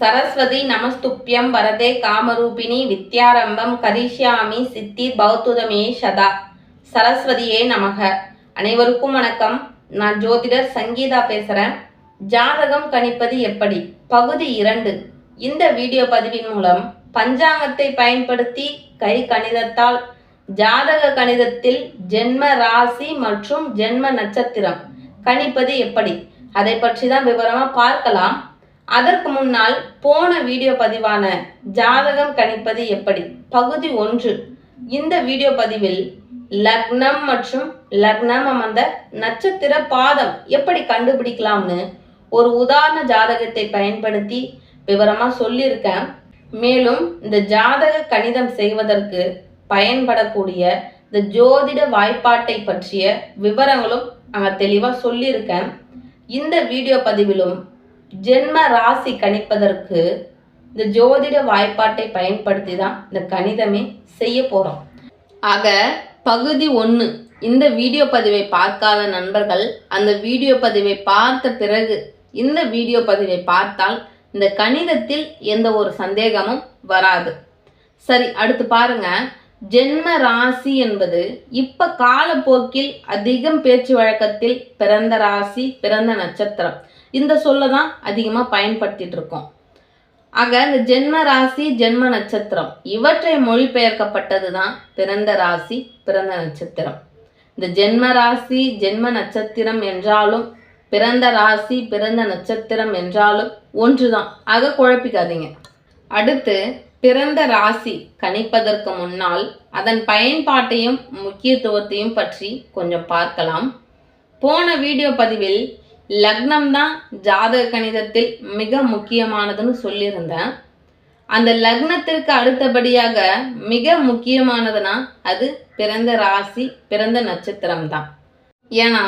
சரஸ்வதி நமஸ்துப்யம் வரதே காமரூபிணி வித்யாரம்பம் கரிஷ்யாமி சித்தி பௌத்துதமே சதா. சரஸ்வதியே நமக. அனைவருக்கும் வணக்கம். நான் ஜோதிடர் சங்கீதா பேசுகிறேன் ஜாதகம் கணிப்பது எப்படி? பகுதி இரண்டு. இந்த வீடியோ பதிவின் மூலம் பஞ்சாங்கத்தை பயன்படுத்தி கை கணிதத்தால் ஜாதக கணிதத்தில் ஜென்ம ராசி மற்றும் ஜென்ம நட்சத்திரம் கணிப்பது எப்படி? அதை பற்றி தான் விவரமாக பார்க்கலாம். அதற்கு முன்னால் போன வீடியோ பதிவான ஜாதகம் கணிப்பது எப்படி? பகுதி ஒன்று. இந்த வீடியோ பதிவில் லக்னம் மற்றும் லக்னம் அமர்ந்த நட்சத்திர பாதம் எப்படி கண்டுபிடிக்கலாம்னு ஒரு உதாரண ஜாதகத்தை பயன்படுத்தி விவரமா சொல்லியிருக்கேன். மேலும் இந்த ஜாதக கணிதம் செய்வதற்கு பயன்படக்கூடிய இந்த ஜோதிட வாய்ப்பாட்டை பற்றிய விவரங்களும் அங்கே தெளிவாக சொல்லியிருக்கேன். இந்த வீடியோ பதிவிலும் ஜென்ம ராசி கணிப்பதற்கு இந்த ஜோதிட வாய்ப்பாட்டை பயன்படுத்தி தான் இந்த கணிதமே செய்ய போகிறோம் ஆக பகுதி ஒன்று இந்த வீடியோ பதிவை பார்க்காத நண்பர்கள் அந்த வீடியோ பதிவை பார்த்த பிறகு இந்த வீடியோ பதிவை பார்த்தால் இந்த கணிதத்தில் எந்த ஒரு சந்தேகமும் வராது. சரி அடுத்து பாருங்க. ஜென்ம ராசி என்பது இப்ப காலப்போக்கில் அதிகம் பேச்சு வழக்கத்தில் பிறந்த ராசி பிறந்த நட்சத்திரம். இந்த சொல்ல தான் அதிகமாக பயன்படுத்திட்டு இருக்கோம் ஆக இந்த ஜென்ம ராசி ஜென்ம நட்சத்திரம் இவற்றை மொழிபெயர்க்கப்பட்டது தான் பிறந்த ராசி பிறந்த நட்சத்திரம். இந்த ஜென்ம ராசி ஜென்ம நட்சத்திரம் என்றாலும் பிறந்த ராசி பிறந்த நட்சத்திரம் என்றாலும் ஒன்றுதான் ஆக குழப்பிக்காதீங்க. அடுத்து பிறந்த ராசி கணிப்பதற்கு முன்னால் அதன் பயன்பாட்டையும் முக்கியத்துவத்தையும் பற்றி கொஞ்சம் பார்க்கலாம். போன வீடியோ பதிவில் லக்னம் தான் ஜாதக கணிதத்தில் மிக முக்கியமானதுன்னு சொல்லியிருந்தேன். அந்த லக்னத்திற்கு அடுத்தபடியாக மிக முக்கியமானதுன்னா அது பிறந்த ராசி பிறந்த நட்சத்திரம் தான் ஏன்னா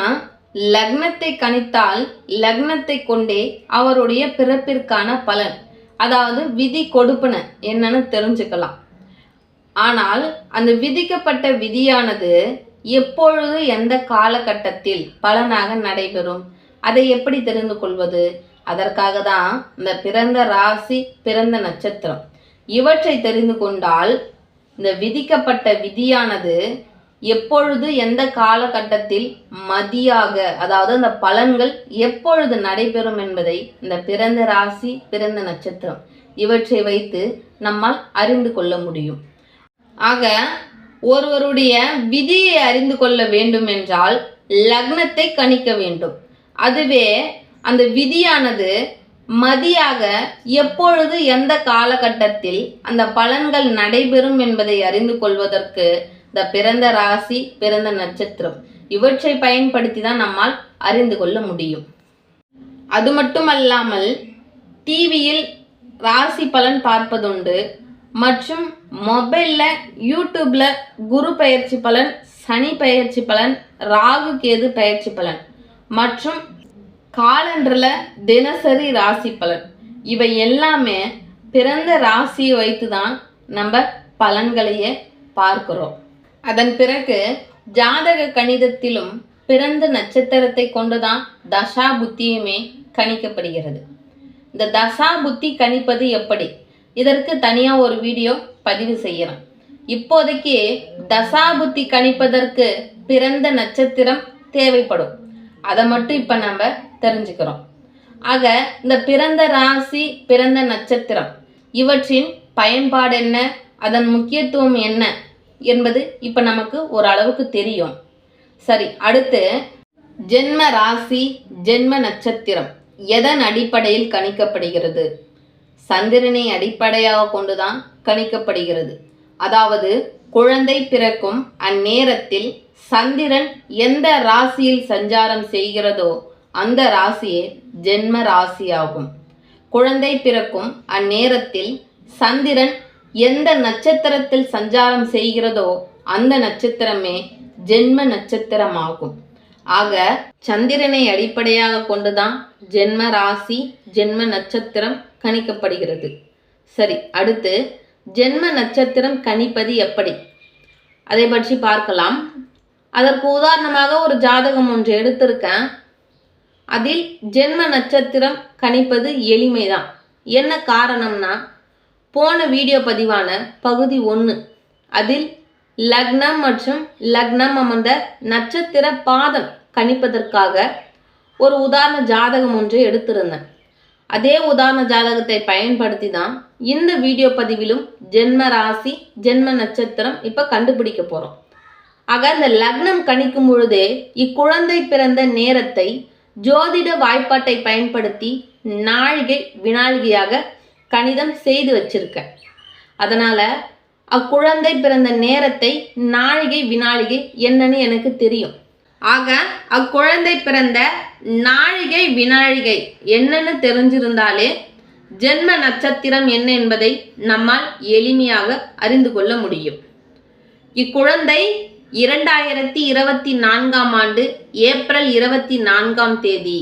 லக்னத்தை கணித்தால் லக்னத்தை கொண்டே அவருடைய பிறப்பிற்கான பலன் அதாவது விதி கொடுப்பன என்னன்னு தெரிஞ்சுக்கலாம். ஆனால் அந்த விதிக்கப்பட்ட விதியானது எப்பொழுது எந்த காலகட்டத்தில் பலனாக நடைபெறும்? அதை எப்படி தெரிந்து கொள்வது? அதற்காக தான் இந்த பிறந்த ராசி பிறந்த நட்சத்திரம். இவற்றை தெரிந்து கொண்டால் இந்த விதிக்கப்பட்ட விதியானது எப்பொழுது எந்த காலகட்டத்தில் மதியாக அதாவது அந்த பலன்கள் எப்பொழுது நடைபெறும் என்பதை இந்த பிறந்த ராசி பிறந்த நட்சத்திரம் இவற்றை வைத்து நம்மால் அறிந்து கொள்ள முடியும். ஆக ஒருவருடைய விதியை அறிந்து கொள்ள வேண்டும் என்றால் லக்னத்தை கணிக்க வேண்டும். அதுவே அந்த விதியானது மதியாக எப்பொழுது எந்த காலகட்டத்தில் அந்த பலன்கள் நடைபெறும் என்பதை அறிந்து கொள்வதற்கு இந்த பிறந்த ராசி பிறந்த நட்சத்திரம். இவற்றை பயன்படுத்தி தான் நம்மால் அறிந்து கொள்ள முடியும். அது மட்டுமல்லாமல் டிவியில் ராசி பலன் பார்ப்பதுண்டு மற்றும் மொபைலில் யூடியூப்பில் குரு பயிற்சி பலன் சனி பயிற்சி பலன் ராகு கேது பயிற்சி பலன். மற்றும் காலண்டரில் தினசரி ராசி பலன். இவை எல்லாமே பிறந்த ராசியை வைத்து தான் நம்ம பலன்களையே பார்க்கிறோம். அதன் பிறகு ஜாதக கணிதத்திலும் பிறந்த நட்சத்திரத்தை கொண்டுதான் தசா புத்தியுமே கணிக்கப்படுகிறது. இந்த தசா புத்தி கணிப்பது எப்படி? இதற்கு தனியாக ஒரு வீடியோ பதிவு செய்யலாம். இப்போதைக்கு தசா புத்தி கணிப்பதற்கு பிறந்த நட்சத்திரம் தேவைப்படும். அதை மட்டும் இப்போ நம்ம தெரிஞ்சுக்கிறோம். ஆக இந்த பிறந்த ராசி பிறந்த நட்சத்திரம் இவற்றின் பயன்பாடு என்ன அதன் முக்கியத்துவம் என்ன என்பது இப்போ நமக்கு ஓரளவுக்கு தெரியும். சரி அடுத்து ஜென்ம ராசி ஜென்ம நட்சத்திரம் எதன் அடிப்படையில் கணிக்கப்படுகிறது? சந்திரனை அடிப்படையாக கொண்டுதான் கணிக்கப்படுகிறது. அதாவது குழந்தை பிறக்கும் அந்நேரத்தில் சந்திரன் எந்த ராசியில் சஞ்சாரம் செய்கிறதோ அந்த ராசியே ஜென்ம ராசியாகும். குழந்தை பிறக்கும் அந்நேரத்தில் சந்திரன் எந்த நட்சத்திரத்தில் சஞ்சாரம் செய்கிறதோ அந்த நட்சத்திரமே ஜென்ம நட்சத்திரமாகும். ஆக சந்திரனை அடிப்படையாக கொண்டுதான் ஜென்ம ராசி ஜென்ம நட்சத்திரம் கணிக்கப்படுகிறது. சரி அடுத்து ஜென்ம நட்சத்திரம் கணிப்பது எப்படி? அதை பற்றி பார்க்கலாம். அதற்கு உதாரணமாக ஒரு ஜாதகம் ஒன்று எடுத்திருக்கேன். அதில் ஜென்ம நட்சத்திரம் கணிப்பது எளிமைதான். என்ன காரணம்னா போன வீடியோ பதிவான பகுதி ஒன்று அதில் லக்னம் மற்றும் லக்னம் அமர்ந்த நட்சத்திர பாதம் கணிப்பதற்காக ஒரு உதாரண ஜாதகம் ஒன்றை எடுத்திருந்தேன். அதே உதாரண ஜாதகத்தை பயன்படுத்தி தான் இந்த வீடியோ பதிவிலும் ஜென்ம ராசி ஜென்ம நட்சத்திரம் இப்போ கண்டுபிடிக்க போகிறோம் ஆக இந்த லக்னம் கணிக்கும் பொழுதே இக்குழந்தை பிறந்த நேரத்தை ஜோதிட வாய்ப்பாட்டை பயன்படுத்தி நாழிகை வினாழிகையாக கணிதம் செய்து வச்சிருக்கேன் அதனால் அக்குழந்தை பிறந்த நேரத்தை நாழிகை வினாழிகை என்னன்னு எனக்கு தெரியும். ஆக அக்குழந்தை பிறந்த நாழிகை வினாழிகை என்னன்னு தெரிஞ்சிருந்தாலே ஜென்ம நட்சத்திரம் என்ன என்பதை நம்மால் எளிமையாக அறிந்து கொள்ள முடியும். இக்குழந்தை இரண்டாயிரத்தி இருபத்தி நான்காம் ஆண்டு ஏப்ரல் இருபத்தி நான்காம் தேதி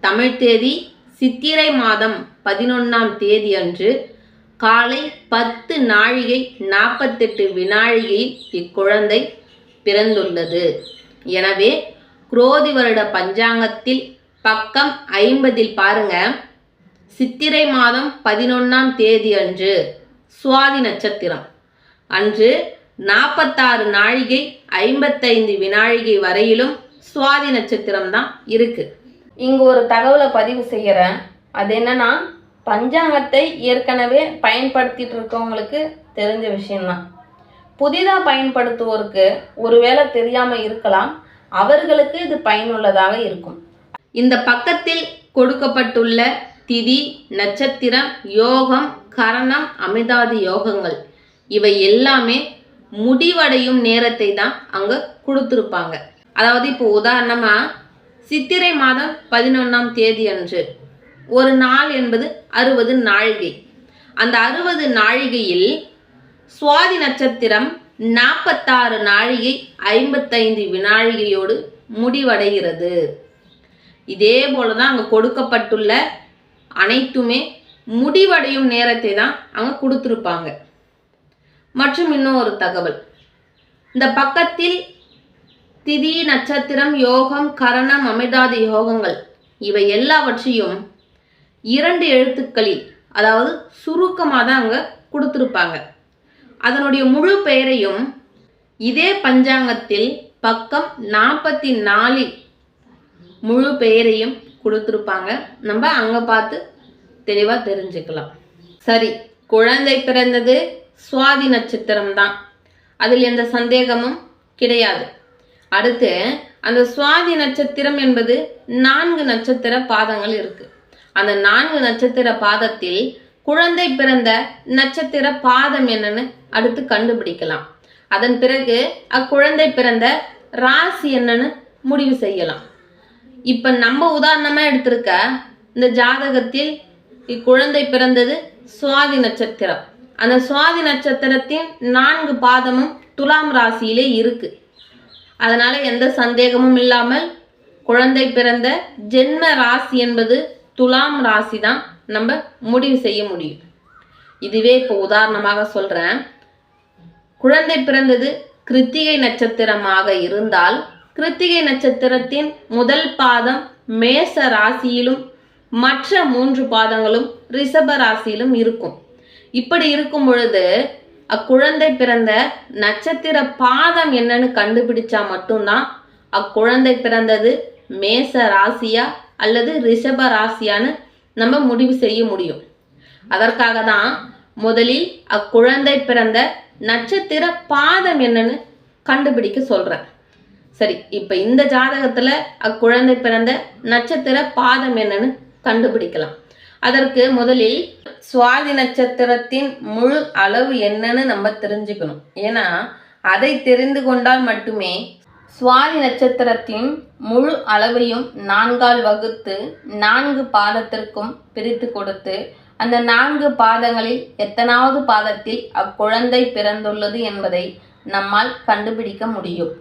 தமிழ் தேதி சித்திரை மாதம் பதினொன்றாம் தேதி அன்று காலை பத்து நாழிகை நாற்பத்தெட்டு வினாழிகையில் இக்குழந்தை பிறந்துள்ளது. எனவே குரோதி வருட பஞ்சாங்கத்தில் பக்கம் ஐம்பதில் பாருங்க. சித்திரை மாதம் பதினொன்றாம் தேதி அன்று சுவாதி நட்சத்திரம். அன்று நாற்பத்தாறு நாழிகை ஐம்பத்தைந்து வினாழிகை வரையிலும் சுவாதி நட்சத்திரம் தான் இருக்கு. இங்கு ஒரு தகவலை பதிவு செய்கிறேன் அது என்னன்னா பஞ்சாங்கத்தை ஏற்கனவே பயன்படுத்திட்டு இருக்கவங்களுக்கு தெரிஞ்ச விஷயம்தான். புதிதாக பயன்படுத்துவோருக்கு ஒருவேளை தெரியாமல் இருக்கலாம். அவர்களுக்கு இது பயனுள்ளதாக இருக்கும். இந்த பக்கத்தில் கொடுக்கப்பட்டுள்ள திதி நட்சத்திரம் யோகம் கரணம் அமிதாதி யோகங்கள். இவை எல்லாமே முடிவடையும் நேரத்தை தான் அங்கே கொடுத்துருப்பாங்க. அதாவது இப்போ உதாரணமாக சித்திரை மாதம் பதினொன்றாம் தேதி அன்று. ஒரு நாள் என்பது அறுபது நாழிகை. அந்த அறுபது நாழிகையில் சுவாதி நட்சத்திரம் நாற்பத்தாறு நாழிகை ஐம்பத்தைந்து வினாழிகையோடு முடிவடைகிறது. இதே போல தான் அங்கே கொடுக்கப்பட்டுள்ள அனைத்துமே முடிவடையும் நேரத்தை தான் அங்கே கொடுத்துருப்பாங்க. மற்றும் இன்னும் ஒரு தகவல். இந்த பக்கத்தில் திதி நட்சத்திரம் யோகம் கரணம் அமிர்தாதி யோகங்கள் இவை எல்லாவற்றையும் இரண்டு எழுத்துக்களில் அதாவது சுருக்கமாக தான் அங்கே கொடுத்துருப்பாங்க. அதனுடைய முழு பெயரையும் இதே பஞ்சாங்கத்தில் பக்கம் நாற்பத்தி நாலில் முழு பெயரையும் கொடுத்துருப்பாங்க. நம்ம அங்கே பார்த்து தெளிவாக தெரிஞ்சுக்கலாம். சரி குழந்தை பிறந்தது சுவாதி நட்சத்திரம் தான் அதில் எந்த சந்தேகமும் கிடையாது. அடுத்து அந்த சுவாதி நட்சத்திரம் என்பது நான்கு நட்சத்திர பாதங்கள் இருக்கு. அந்த நான்கு நட்சத்திர பாதத்தில் குழந்தை பிறந்த நட்சத்திர பாதம் என்னன்னு அடுத்து கண்டுபிடிக்கலாம். அதன் பிறகு அக்குழந்தை பிறந்த ராசி என்னன்னு முடிவு செய்யலாம். இப்போ நம்ம உதாரணமாக எடுத்திருக்க இந்த ஜாதகத்தில் இக்குழந்தை பிறந்தது சுவாதி நட்சத்திரம். அந்த சுவாதி நட்சத்திரத்தின் நான்கு பாதமும் துலாம் ராசியிலே இருக்கு. அதனால எந்த சந்தேகமும் இல்லாமல் குழந்தை பிறந்த ஜென்ம ராசி என்பது துலாம் ராசி தான் நம்ம முடிவு செய்ய முடியும். இதுவே இப்போ உதாரணமாக சொல்கிறேன் குழந்தை பிறந்தது கிருத்திகை நட்சத்திரமாக இருந்தால் கிருத்திகை நட்சத்திரத்தின் முதல் பாதம் மேச ராசியிலும் மற்ற மூன்று பாதங்களும் ரிஷப ராசியிலும் இருக்கும். இப்படி இருக்கும் பொழுது அக்குழந்தை பிறந்த நட்சத்திர பாதம் என்னன்னு கண்டுபிடிச்சா மட்டும்தான் அக்குழந்தை பிறந்தது மேச ராசியா அல்லது ரிஷப ராசியான்னு நம்ம முடிவு செய்ய முடியும். அதற்காக தான் முதலில் அக்குழந்தை பிறந்த நட்சத்திர பாதம் என்னன்னு கண்டுபிடிக்க சொல்கிறேன் சரி இப்போ இந்த ஜாதகத்தில் அக்குழந்தை பிறந்த நட்சத்திர பாதம் என்னன்னு கண்டுபிடிக்கலாம். அதற்கு முதலில் சுவாதி நட்சத்திரத்தின் முழு அளவு என்னன்னு நம்ம தெரிஞ்சுக்கணும். ஏன்னா அதை தெரிந்து கொண்டால் மட்டுமே சுவாதி நட்சத்திரத்தின் முழு அளவையும் நான்கால் வகுத்து நான்கு பாதத்திற்கும் பிரித்து கொடுத்து அந்த நான்கு பாதங்களில் எத்தனாவது பாதத்தில் அக்குழந்தை பிறந்துள்ளது என்பதை நம்மால் கண்டுபிடிக்க முடியும்.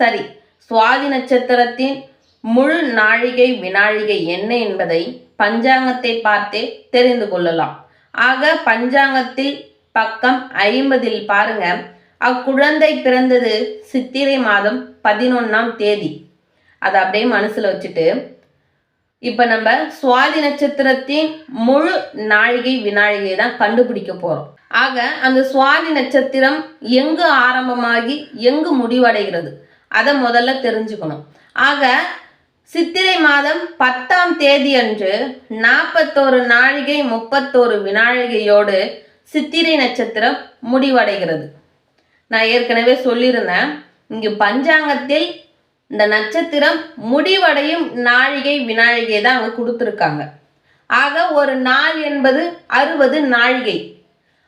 சரி சுவாதி நட்சத்திரத்தின் முழு நாழிகை வினாழிகை என்ன என்பதை பஞ்சாங்கத்தை பார்த்தே தெரிந்து கொள்ளலாம். ஆக பஞ்சாங்கத்தில் பக்கம் ஐம்பதில் பாருங்க அக்குழந்தை பிறந்தது சித்திரை மாதம் பதினொன்றாம் தேதி. அதை அப்படியே மனசில் வச்சுட்டு இப்போ நம்ம சுவாதி நட்சத்திரத்தின் முழு நாழிகை வினாழிகை தான் கண்டுபிடிக்க போகிறோம் ஆக அந்த சுவாதி நட்சத்திரம் எங்கு ஆரம்பமாகி எங்கு முடிவடைகிறது? அதை முதல்ல தெரிஞ்சுக்கணும். ஆக சித்திரை மாதம் பத்தாம் தேதி அன்று நாற்பத்தோரு நாழிகை முப்பத்தோரு வினாழிகையோடு சித்திரை நட்சத்திரம் முடிவடைகிறது. நான் ஏற்கனவே சொல்லியிருந்தேன். இங்கு பஞ்சாங்கத்தில் இந்த நட்சத்திரம் முடிவடையும் நாழிகை வினாழிகை தான் அங்கே கொடுத்துருக்காங்க. ஆக ஒரு நாள் என்பது அறுபது நாழிகை.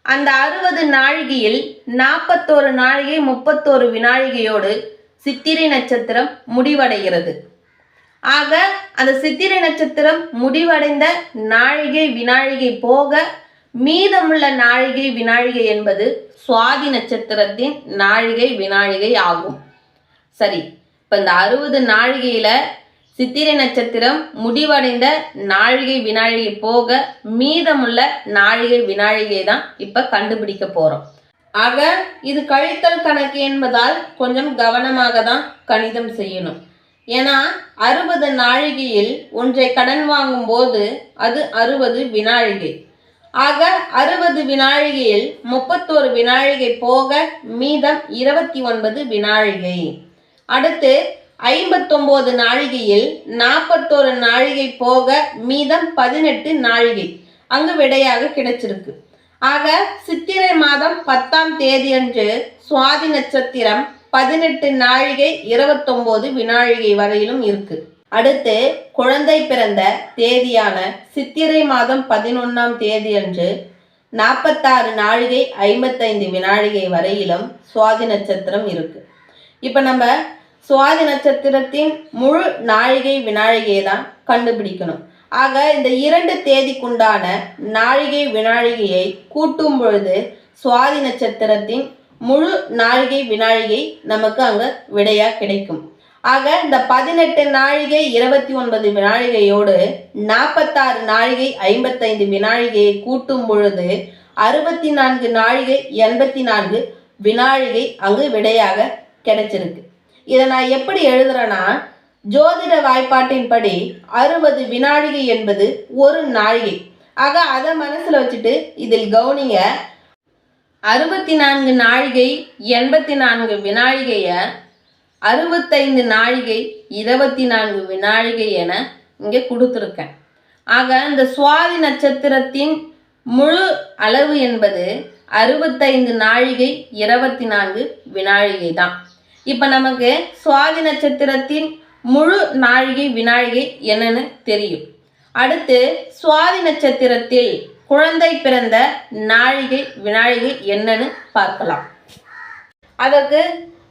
அந்த அறுபது நாழிகையில் நாற்பத்தோரு நாழிகை முப்பத்தோரு வினாழிகையோடு சித்திரை நட்சத்திரம் முடிவடைகிறது. ஆக அந்த சித்திரை நட்சத்திரம் முடிவடைந்த நாழிகை வினாழிகை போக மீதமுள்ள நாழிகை வினாழிகை என்பது சுவாதி நட்சத்திரத்தின் நாழிகை வினாழிகை ஆகும். சரி இப்போ இந்த அறுபது நாழிகையில் சித்திரை நட்சத்திரம் முடிவடைந்த நாழிகை வினாழிகை போக மீதமுள்ள நாழிகை வினாழிகை தான் இப்போ கண்டுபிடிக்க போகிறோம் ஆக இது கழித்தல் கணக்கு என்பதால் கொஞ்சம் கவனமாக தான் கணிதம் செய்யணும். ஏன்னா அறுபது நாழிகையில் ஒன்றை கடன் வாங்கும்போது அது அறுபது வினாழிகை ஆக அறுபது வினாழிகையில் முப்பத்தோரு வினாழிகை போக மீதம் இருபத்தி ஒன்பது வினாழிகை. அடுத்து ஐம்பத்தொம்போது நாழிகையில் நாற்பத்தோரு நாழிகை போக மீதம் பதினெட்டு நாழிகை. அங்கு விடையாக கிடைச்சிருக்கு. ஆக சித்திரை மாதம் பத்தாம் தேதியன்று சுவாதி நட்சத்திரம் பதினெட்டு நாழிகை இருபத்தொம்போது வினாழிகை வரையிலும் இருக்குது அடுத்து குழந்தை பிறந்த தேதியான சித்திரை மாதம் பதினொன்றாம் தேதியன்று நாற்பத்தாறு நாழிகை ஐம்பத்தைந்து வினாழிகை வரையிலும் சுவாதி நட்சத்திரம் இருக்கு. இப்போ நம்ம சுவாதி நட்சத்திரத்தின் முழு நாழிகை வினாழிகையை தான் கண்டுபிடிக்கணும். ஆக இந்த இரண்டு தேதிக்குண்டான நாழிகை வினாழிகையை கூட்டும் பொழுது சுவாதி நட்சத்திரத்தின் முழு நாழிகை வினாழிகை நமக்கு அங்கே விடையாக கிடைக்கும். ஆக இந்த பதினெட்டு நாழிகை இருபத்தி ஒன்பது வினாழிகையோடு நாற்பத்தாறு நாழிகை ஐம்பத்தைந்து வினாழிகையை கூட்டும் பொழுது அறுபத்தி நான்கு நாழிகை எண்பத்தி நான்கு வினாழிகை அங்கு விடையாக கிடைச்சிருக்கு. இதை நான் எப்படி எழுதுறேன்னா ஜோதிட வாய்ப்பாட்டின்படி அறுபது வினாழிகை என்பது ஒரு நாழிகை. ஆக அதை மனசில் வச்சுட்டு இதில் கவனிங்க. அறுபத்தி நான்கு நாழிகை எண்பத்தி நான்கு வினாழிகையை அறுபத்தைந்து நாழிகை இருபத்தி நான்கு வினாழிகை என இங்கே கொடுத்துருக்கேன். ஆக இந்த சுவாதி நட்சத்திரத்தின் முழு அளவு என்பது அறுபத்தைந்து நாழிகை இருபத்தி நான்கு வினாழிகை தான். இப்போ நமக்கு சுவாதி நட்சத்திரத்தின் முழு நாழிகை வினாழிகை என்னன்னு தெரியும். அடுத்து சுவாதி நட்சத்திரத்தில் குழந்தை பிறந்த நாழிகை வினாழிகை என்னன்னு பார்க்கலாம். அதற்கு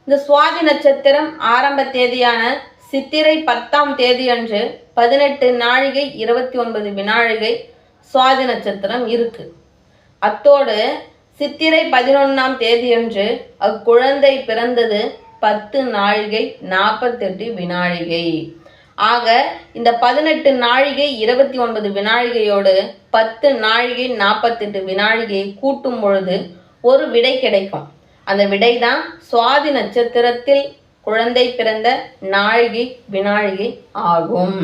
இந்த சுவாதி நட்சத்திரம் ஆரம்ப தேதியான சித்திரை பத்தாம் தேதி அன்று பதினெட்டு நாழிகை இருபத்தி ஒன்பது வினாழிகை சுவாதி நட்சத்திரம் இருக்கு. அத்தோடு சித்திரை பதினொன்றாம் தேதியன்று அக்குழந்தை பிறந்தது பத்து நாழிகை நாற்பத்தெட்டு வினாழிகை. ஆக இந்த பதினெட்டு நாழிகை இருபத்தி ஒன்பது வினாழிகையோடு பத்து நாழிகை நாற்பத்தெட்டு வினாழிகையை கூட்டும் பொழுது ஒரு விடை கிடைக்கும். அந்த விடை தான் சுவாதி நட்சத்திரத்தில் குழந்தை பிறந்த நாழிகை வினாழிகை ஆகும்.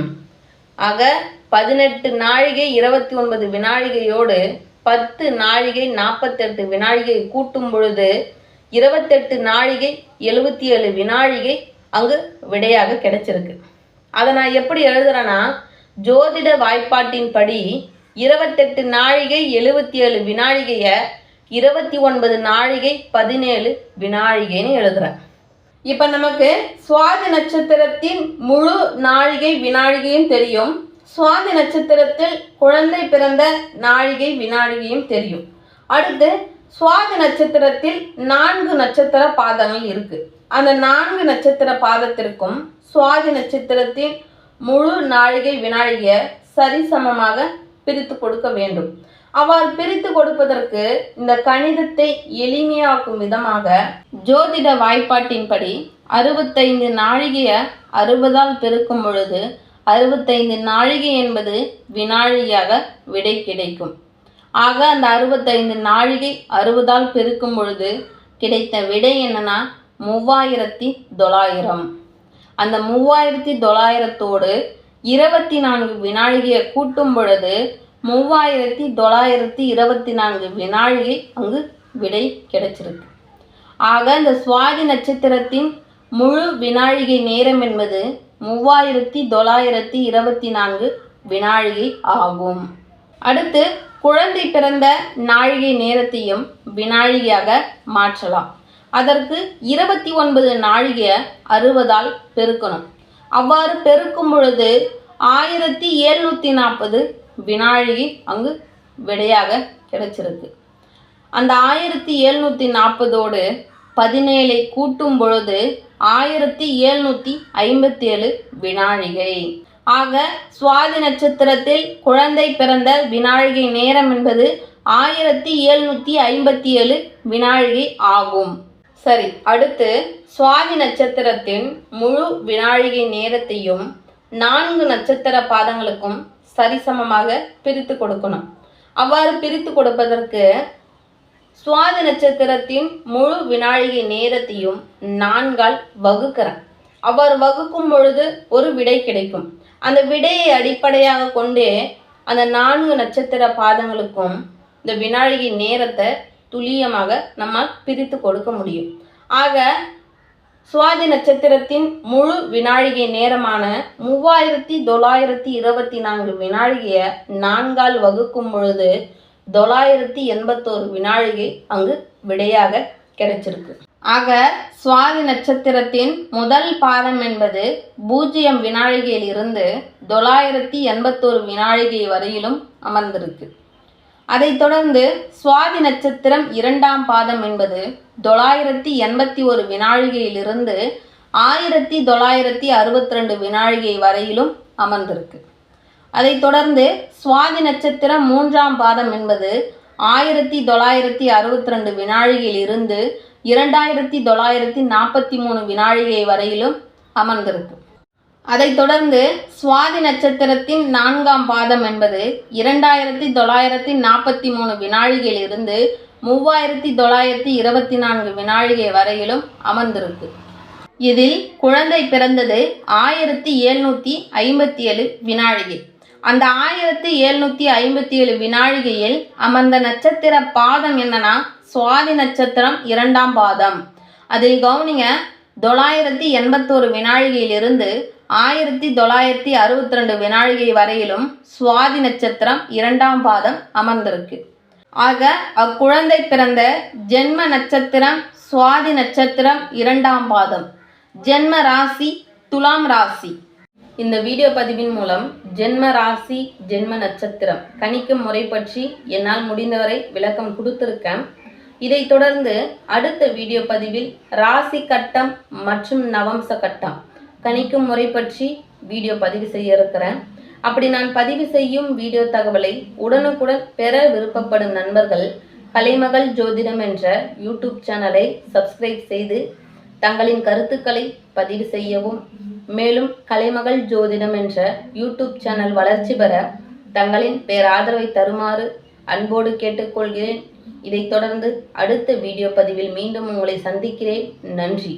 ஆக பதினெட்டு நாழிகை இருபத்தி ஒன்பது வினாழிகையோடு பத்து நாழிகை நாற்பத்தெட்டு வினாழிகை கூட்டும் பொழுது இருபத்தெட்டு நாழிகை எழுபத்தி ஏழு வினாழிகை அங்கு விடையாக கிடைச்சிருக்கு. அதை நான் எப்படி எழுதுறேன்னா ஜோதிட வாய்ப்பாட்டின்படி இருபத்தெட்டு நாழிகை எழுபத்தி ஏழு வினாழிகையை இருபத்தி ஒன்பது நாழிகை பதினேழு வினாழிகைன்னு எழுதுறேன். இப்போ நமக்கு சுவாதி நட்சத்திரத்தின் முழு நாழிகை வினாழிகையும் தெரியும். சுவாதி நட்சத்திரத்தில் குழந்தை பிறந்த நாழிகை வினாழிகையும் தெரியும். அடுத்து சுவாதி நட்சத்திரத்தில் நான்கு நட்சத்திர பாதங்கள் இருக்கு. அந்த நான்கு நட்சத்திர பாதத்திற்கும் சுவாதி நட்சத்திரத்தின் முழு நாழிகை வினாழிகையை சரிசமமாக பிரித்து கொடுக்க வேண்டும். அவ்வாறு பிரித்து கொடுப்பதற்கு இந்த கணிதத்தை எளிமையாக்கும் விதமாக ஜோதிட வாய்ப்பாட்டின்படி அறுபத்தைந்து நாழிகையை அறுபதால் பெருக்கும் பொழுது அறுபத்தைந்து நாழிகை என்பது வினாழியாக விடை கிடைக்கும். ஆக அந்த அறுபத்தைந்து நாழிகை அறுபதால் பெருக்கும் பொழுது கிடைத்த விடை என்னன்னா மூவாயிரத்தி தொள்ளாயிரம். அந்த மூவாயிரத்தி தொள்ளாயிரத்தோடு இருபத்தி நான்கு வினாழிகையை கூட்டும் பொழுது மூவாயிரத்தி தொள்ளாயிரத்தி இருபத்தி நான்கு வினாழிகை அங்கு விடை கிடைச்சிருக்கு. ஆக இந்த சுவாதி நட்சத்திரத்தின் முழு வினாழிகை நேரம் என்பது மூவாயிரத்தி தொள்ளாயிரத்தி இருபத்தி நான்கு வினாழிகை ஆகும். அடுத்து குழந்தை பிறந்த நாழிகை நேரத்தையும் வினாழிகையாக மாற்றலாம். அதற்கு இருபத்தி ஒன்பது நாழிகையை அறுபதால் பெருக்கணும். அவ்வாறு பெருக்கும் பொழுது ஆயிரத்தி எழுநூற்றி நாற்பது வினாழிகை அங்கு விடையாக கிடைச்சிருக்கு. அந்த ஆயிரத்தி எழுநூற்றி நாற்பதோடு பதினேழை கூட்டும் பொழுது ஆயிரத்தி எழுநூற்றி ஐம்பத்தி ஏழு வினாழிகை ஆக சுவாதி நட்சத்திரத்தில் குழந்தை பிறந்த வினாழிகை நேரம் என்பது ஆயிரத்தி எழுநூற்றி ஐம்பத்தி ஏழு வினாழிகை ஆகும். சரி அடுத்து சுவாதி நட்சத்திரத்தின் முழு வினாழிகை நேரத்தையும் நான்கு நட்சத்திர பாதங்களுக்கும் சரிசமமாக பிரித்து கொடுக்கணும். அவ்வாறு பிரித்து கொடுப்பதற்கு சுவாதி நட்சத்திரத்தின் முழு வினாழிகை நேரத்தையும் நான்கால் வகுக்கிறேன். அவ்வாறு வகுக்கும் பொழுது ஒரு விடை கிடைக்கும். அந்த விடையை அடிப்படையாக கொண்டே அந்த நான்கு நட்சத்திர பாதங்களுக்கும் இந்த வினாழிகை நேரத்தை துல்லியமாக நம்மால் பிரித்து கொடுக்க முடியும். ஆக சுவாதி நட்சத்திரத்தின் முழு வினாழிகை நேரமான மூவாயிரத்தி தொள்ளாயிரத்தி இருபத்தி நான்கு வினாழிகையை நான்கால் வகுக்கும் பொழுது தொள்ளாயிரத்தி எண்பத்தோரு வினாழிகை அங்கு விடையாக கிடைச்சிருக்கு. ஆக சுவாதி நட்சத்திரத்தின் முதல் பாதம் என்பது பூஜ்ஜியம் வினாழிகையில் இருந்து தொள்ளாயிரத்தி எண்பத்தோரு வினாழிகை வரையிலும் அமர்ந்திருக்கு. அதைத் தொடர்ந்து சுவாதி நட்சத்திரம் இரண்டாம் பாதம் என்பது தொள்ளாயிரத்தி எண்பத்தி ஒரு வினாழிகையிலிருந்து ஆயிரத்தி தொள்ளாயிரத்தி அறுபத்தி ரெண்டு வினாழிகை வரையிலும் அமர்ந்திருக்கு. அதைத் தொடர்ந்து சுவாதி நட்சத்திரம் மூன்றாம் பாதம் என்பது ஆயிரத்தி தொள்ளாயிரத்தி அறுபத்தி ரெண்டு வினாழிகையில் இருந்து இரண்டாயிரத்தி தொள்ளாயிரத்தி நாற்பத்தி மூணு வினாழிகை வரையிலும் அமர்ந்திருக்கு. அதைத் தொடர்ந்து சுவாதி நட்சத்திரத்தின் நான்காம் பாதம் என்பது இரண்டாயிரத்தி தொள்ளாயிரத்தி நாற்பத்தி மூணு வினாழிகையில் இருந்து மூவாயிரத்தி தொள்ளாயிரத்தி இருபத்தி நான்கு வினாழிகை வரையிலும் அமர்ந்திருக்கு. இதில் குழந்தை பிறந்தது ஆயிரத்தி எழுநூற்றி ஐம்பத்தி ஏழு வினாழிகை அந்த ஆயிரத்தி எழுநூற்றி ஐம்பத்தி ஏழு வினாழிகையில் அமர்ந்த நட்சத்திர பாதம் என்னன்னா சுவாதி நட்சத்திரம் இரண்டாம் பாதம். அதில் கவனிங்க தொள்ளாயிரத்தி எண்பத்தோரு வினாழிகையிலிருந்து ஆயிரத்தி தொள்ளாயிரத்தி அறுபத்தி ரெண்டு வினாழிகை வரையிலும் சுவாதி நட்சத்திரம் இரண்டாம் பாதம் அமர்ந்திருக்கு. ஆக அக்குழந்தை பிறந்த ஜென்ம நட்சத்திரம் சுவாதி நட்சத்திரம் இரண்டாம் பாதம். ஜென்ம ராசி துலாம் ராசி. இந்த வீடியோ பதிவின் மூலம் ஜென்ம ராசி ஜென்ம நட்சத்திரம் கணிக்கும் முறை பற்றி என்னால் முடிந்தவரை விளக்கம் கொடுத்துருக்கேன். இதைத் தொடர்ந்து அடுத்த வீடியோ பதிவில் ராசி கட்டம் மற்றும் நவம்ச கட்டம். கணிக்கும் முறை பற்றி வீடியோ பதிவு செய்ய இருக்கிறேன் அப்படி நான் பதிவு செய்யும் வீடியோ தகவலை உடனுக்குடன் பெற விருப்பப்படும் நண்பர்கள் கலைமகள் ஜோதிடம் என்ற யூடியூப் சேனலை சப்ஸ்கிரைப் செய்து தங்களின் கருத்துக்களை பதிவு செய்யவும். மேலும் கலைமகள் ஜோதிடம் என்ற யூடியூப் சேனல் வளர்ச்சி பெற தங்களின் பேராதரவை தருமாறு அன்போடு கேட்டுக்கொள்கிறேன். இதைத் தொடர்ந்து அடுத்த வீடியோ பதிவில் மீண்டும் உங்களை சந்திக்கிறேன். நன்றி.